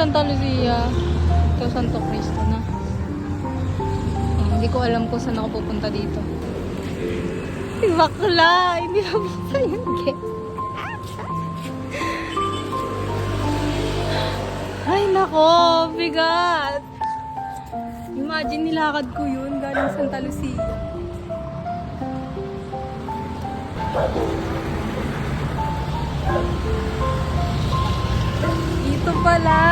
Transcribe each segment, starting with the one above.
Santa Lucia to Santo Cristo na. Hmm, hindi ko alam kung saan ako pupunta dito. Bakla! Hindi na basta yung gate. Ay, nako! Bigat! Imagine nilakad ko yun galing Santa Lucia. Dito pala!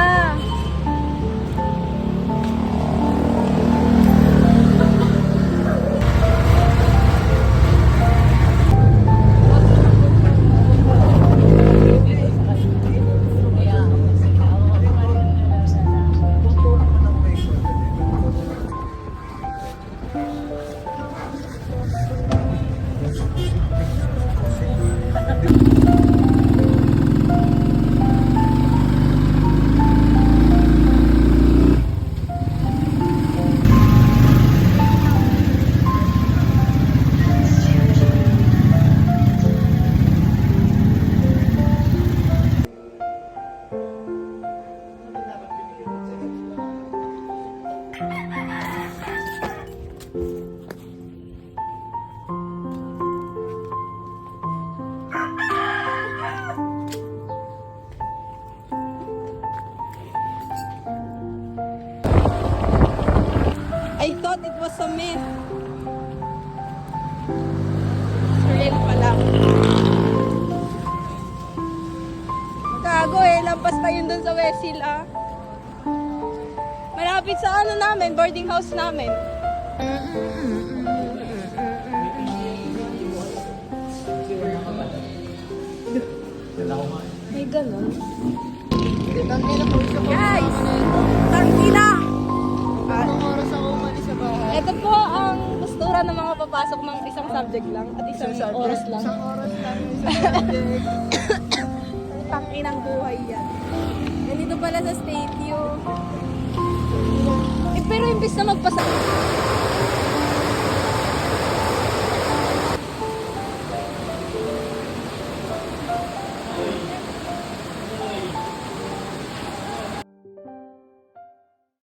A myth. Real pala. Gago eh, lampas na yun dun sa Wesil ah. Malapit sa ano namin, boarding house namin. May ganun. Guys! Tangina! Anong oras ito po ang postura ng mga papasok ng isang subject lang at isang oras lang. Isang oras lang isang subject. Tanginang buhay yan. Ganito pala sa statue. Eh, pero imbis na magpasa...